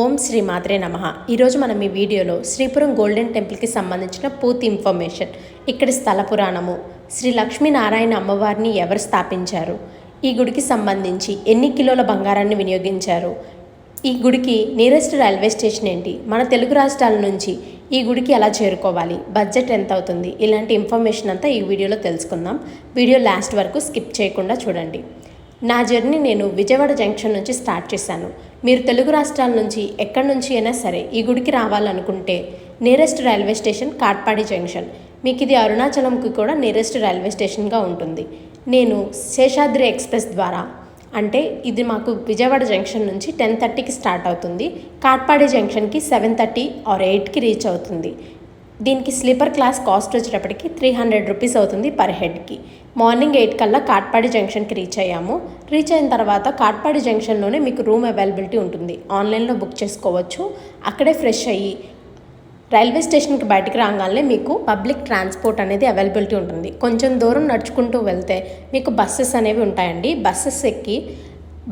ఓం శ్రీ మాత్రే నమ. ఈరోజు మనం ఈ వీడియోలో శ్రీపురం గోల్డెన్ టెంపుల్కి సంబంధించిన పూర్తి ఇన్ఫర్మేషన్ ఇక్కడి స్థల పురాణము. శ్రీ లక్ష్మీనారాయణ అమ్మవారిని ఎవరు స్థాపించారు? ఈ గుడికి సంబంధించి ఎన్ని కిలోల బంగారాన్ని వినియోగించారు? ఈ గుడికి నియరెస్ట్ రైల్వే స్టేషన్ ఏంటి? మన తెలుగు రాష్ట్రాల నుంచి ఈ గుడికి ఎలా చేరుకోవాలి? బడ్జెట్ ఎంత అవుతుంది? ఇలాంటి ఇన్ఫర్మేషన్ అంతా ఈ వీడియోలో తెలుసుకుందాం. వీడియో లాస్ట్ వరకు స్కిప్ చేయకుండా చూడండి. నా జర్నీ నేను విజయవాడ జంక్షన్ నుంచి స్టార్ట్ చేశాను. మీరు తెలుగు రాష్ట్రాల నుంచి ఎక్కడి నుంచి అయినా సరే ఈ గుడికి రావాలనుకుంటే nearest railway station Katpadi junction. మీకు ఇది అరుణాచలంకి కూడా నియరెస్ట్ రైల్వే స్టేషన్గా ఉంటుంది. నేను శేషాద్రి ఎక్స్ప్రెస్ ద్వారా. అంటే ఇది మాకు విజయవాడ జంక్షన్ నుంచి టెన్ థర్టీకి స్టార్ట్ అవుతుంది. కాట్పాడి జంక్షన్కి సెవెన్ థర్టీ ఆర్ ఎయిట్కి రీచ్ అవుతుంది. దీనికి స్లీపర్ క్లాస్ కాస్ట్ వచ్చేటప్పటికి త్రీ హండ్రెడ్ రూపీస్ అవుతుంది పర్ హెడ్కి. మార్నింగ్ ఎయిట్ కల్లా కాట్పాడి జంక్షన్కి రీచ్ అయ్యాము. రీచ్ అయిన తర్వాత కాట్పాడి జంక్షన్లోనే మీకు రూమ్ అవైలబిలిటీ ఉంటుంది. ఆన్లైన్లో బుక్ చేసుకోవచ్చు. అక్కడే ఫ్రెష్ అయ్యి రైల్వే స్టేషన్కి బయటికి రాగానే మీకు పబ్లిక్ ట్రాన్స్పోర్ట్ అనేది అవైలబిలిటీ ఉంటుంది. కొంచెం దూరం నడుచుకుంటూ వెళ్తే మీకు బస్సెస్ అనేవి ఉంటాయండి. బస్సెస్ ఎక్కి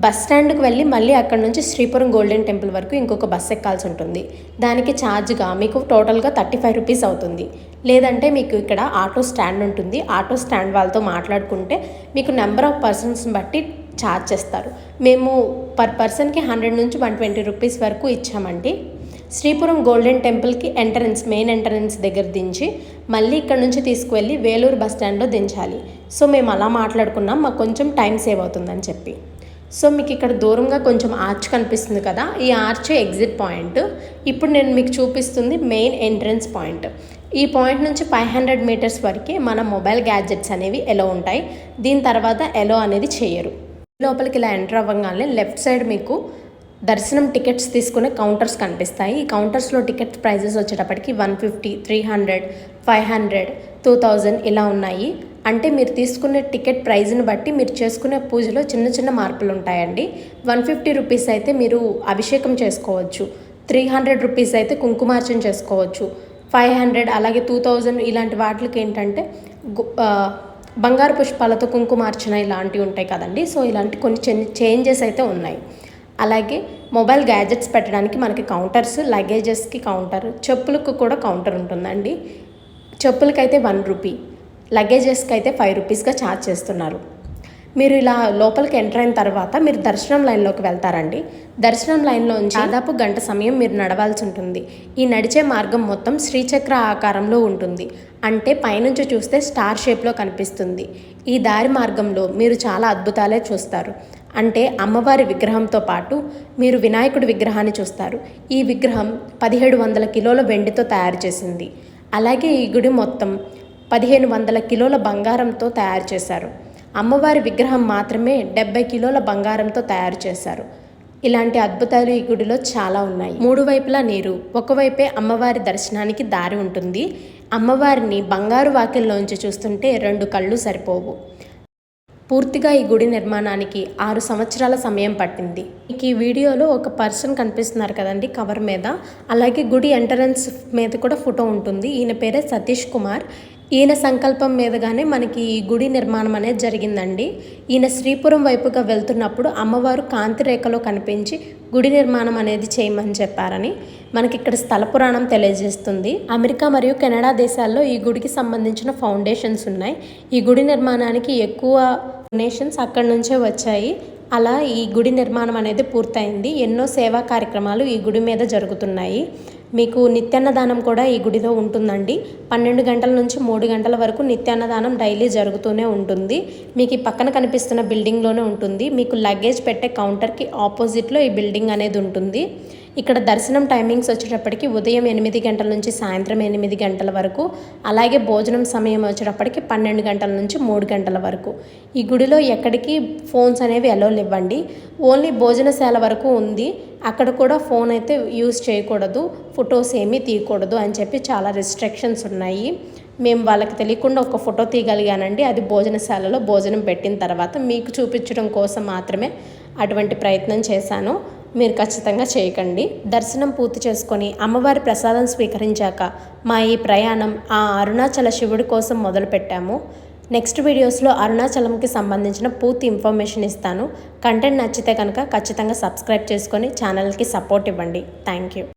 బస్ స్టాండ్కి వెళ్ళి మళ్ళీ అక్కడ నుంచి శ్రీపురం గోల్డెన్ టెంపుల్ వరకు ఇంకొక బస్ ఎక్కాల్సి ఉంటుంది. దానికి ఛార్జ్గా మీకు టోటల్గా థర్టీ ఫైవ్ రూపీస్ అవుతుంది. లేదంటే మీకు ఇక్కడ ఆటో స్టాండ్ ఉంటుంది. ఆటో స్టాండ్ వాళ్ళతో మాట్లాడుకుంటే మీకు నెంబర్ ఆఫ్ పర్సన్స్ బట్టి ఛార్జ్ చేస్తారు. మేము పర్ పర్సన్కి హండ్రెడ్ నుంచి వన్ ట్వంటీ రూపీస్ వరకు ఇచ్చామండి. శ్రీపురం గోల్డెన్ టెంపుల్కి ఎంట్రన్స్ మెయిన్ ఎంట్రన్స్ దగ్గర దించి మళ్ళీ ఇక్కడ నుంచి తీసుకువెళ్ళి వేలూరు బస్ స్టాండ్లో దించాలి. సో మేము అలా మాట్లాడుకున్నాం. మాకు కొంచెం టైం సేవ్ అవుతుందని చెప్పి. సో మీకు ఇక్కడ దూరంగా కొంచెం ఆర్చ్ కనిపిస్తుంది కదా ఈ ఆర్చ్ ఎగ్జిట్ పాయింట్ ఇప్పుడు నేను మీకు చూపిస్తుంది మెయిన్ ఎంట్రన్స్ పాయింట్ ఈ పాయింట్ నుంచి ఫైవ్ హండ్రెడ్ మీటర్స్ వరకే మన మొబైల్ గ్యాడ్జెట్స్ అనేవి ఎలో ఉంటాయి. దీని తర్వాత ఎలో అనేది చేయరు. లోపలికి ఇలా ఎంటర్ అవ్వగానే లెఫ్ట్ సైడ్ మీకు దర్శనం టికెట్స్ తీసుకునే కౌంటర్స్ కనిపిస్తాయి. ఈ కౌంటర్స్లో టికెట్ ప్రైజెస్ వచ్చేటప్పటికి one fifty three hundred five hundred two thousand ఇలా ఉన్నాయి. అంటే మీరు తీసుకునే టికెట్ ప్రైజ్ని బట్టి మీరు చేసుకునే పూజలో చిన్న చిన్న మార్పులు ఉంటాయండి వన్ ఫిఫ్టీ రూపీస్ అయితే మీరు అభిషేకం చేసుకోవచ్చు. త్రీ హండ్రెడ్ రూపీస్ అయితే కుంకుమార్చన చేసుకోవచ్చు. ఫైవ్ హండ్రెడ్ అలాగే టూ థౌజండ్ ఇలాంటి వాటికి ఏంటంటే బంగారు పుష్పాలతో కుంకుమార్చన ఇలాంటివి ఉంటాయి కదండి. సో ఇలాంటి కొన్ని చేంజెస్ అయితే ఉన్నాయి. అలాగే మొబైల్ గ్యాజెట్స్ పెట్టడానికి మనకి కౌంటర్స్ లగేజెస్కి కౌంటర్ చెప్పులకు కూడా కౌంటర్ ఉంటుందండి. చెప్పులకైతే వన్ రూపీ. లగేజెస్కి అయితే ఫైవ్ రూపీస్గా ఛార్జ్ చేస్తున్నారు. మీరు ఇలా లోపలికి ఎంటర్ అయిన తర్వాత మీరు దర్శనం లైన్లోకి వెళ్తారండి. దర్శనం లైన్లో ఉంచి దాదాపు గంట సమయం మీరు నడవాల్సి ఉంటుంది. ఈ నడిచే మార్గం మొత్తం శ్రీచక్ర ఆకారంలో ఉంటుంది. అంటే పైనుంచి చూస్తే స్టార్ షేప్లో కనిపిస్తుంది. ఈ దారి మార్గంలో మీరు చాలా అద్భుతాలే చూస్తారు. అంటే అమ్మవారి విగ్రహంతో పాటు మీరు వినాయకుడి విగ్రహాన్ని చూస్తారు. ఈ విగ్రహం పదిహేడు వందల కిలోల వెండితో తయారు చేసింది. అలాగే ఈ గుడి మొత్తం పదిహేను వందల కిలోల బంగారంతో తయారు చేశారు. అమ్మవారి విగ్రహం మాత్రమే డెబ్బై కిలోల బంగారంతో తయారు చేశారు. ఇలాంటి అద్భుతాలు ఈ గుడిలో చాలా ఉన్నాయి. మూడు వైపులా నీరు ఒకవైపే అమ్మవారి దర్శనానికి దారి ఉంటుంది. అమ్మవారిని బంగారు వాకిల్లోంచి చూస్తుంటే రెండు కళ్ళు సరిపోవు. పూర్తిగా ఈ గుడి నిర్మాణానికి ఆరు సంవత్సరాల సమయం పట్టింది. మీకు ఈ వీడియోలో ఒక పర్సన్ కనిపిస్తున్నారు కదండి కవర్ మీద. అలాగే గుడి ఎంట్రన్స్ మీద కూడా ఫోటో ఉంటుంది. ఈయన పేరే సతీష్ కుమార్. ఈయన సంకల్పం మీదగానే మనకి ఈ గుడి నిర్మాణం అనేది జరిగిందండి. ఈయన శ్రీపురం వైపుగా వెళ్తున్నప్పుడు అమ్మవారు కాంతి రేఖలో కనిపించి గుడి నిర్మాణం అనేది చేయమని చెప్పారని మనకి ఇక్కడ స్థల పురాణం తెలియజేస్తుంది. అమెరికా మరియు కెనడా దేశాల్లో ఈ గుడికి సంబంధించిన ఫౌండేషన్స్ ఉన్నాయి. ఈ గుడి నిర్మాణానికి ఎక్కువ డొనేషన్స్ అక్కడి నుంచే వచ్చాయి. అలా ఈ గుడి నిర్మాణం అనేది పూర్తయింది. ఎన్నో సేవా కార్యక్రమాలు ఈ గుడి మీద జరుగుతున్నాయి. మీకు నిత్యాన్నదానం కూడా ఈ గుడిలో ఉంటుందండి. పన్నెండు గంటల నుంచి మూడు గంటల వరకు నిత్యాన్నదానం డైలీ జరుగుతూనే ఉంటుంది. మీకు ఈ పక్కన కనిపిస్తున్న బిల్డింగ్లోనే ఉంటుంది. మీకు లగేజ్ పెట్టే కౌంటర్కి ఆపోజిట్లో ఈ బిల్డింగ్ అనేది ఉంటుంది. ఇక్కడ దర్శనం టైమింగ్స్ వచ్చేటప్పటికి ఉదయం ఎనిమిది గంటల నుంచి సాయంత్రం ఎనిమిది గంటల వరకు అలాగే భోజనం సమయం వచ్చేటప్పటికి పన్నెండు గంటల నుంచి మూడు గంటల వరకు. ఈ గుడిలో ఎక్కడికి ఫోన్స్ అనేవి అలో ఇవ్వండి ఓన్లీ భోజనశాల వరకు ఉంది. అక్కడ కూడా ఫోన్ అయితే యూజ్ చేయకూడదు ఫొటోస్ ఏమీ తీయకూడదు అని చెప్పి చాలా రిస్ట్రిక్షన్స్ ఉన్నాయి. మేము వాళ్ళకి తెలియకుండా ఒక ఫోటో తీయగలిగానండి. అది భోజనశాలలో భోజనం పెట్టిన తర్వాత మీకు చూపించడం కోసం మాత్రమే అటువంటి ప్రయత్నం చేశాను. మీరు ఖచ్చితంగా చేయకండి. దర్శనం పూర్తి చేసుకొని అమ్మవారి ప్రసాదం స్వీకరించాక మా ఈ ప్రయాణం ఆ అరుణాచల శివుడి కోసం మొదలుపెట్టాము. నెక్స్ట్ వీడియోస్లో అరుణాచలంకి సంబంధించిన పూర్తి ఇన్ఫర్మేషన్ ఇస్తాను. కంటెంట్ నచ్చితే కనుక ఖచ్చితంగా సబ్స్క్రైబ్ చేసుకొని ఛానల్కి సపోర్ట్ ఇవ్వండి. Thank you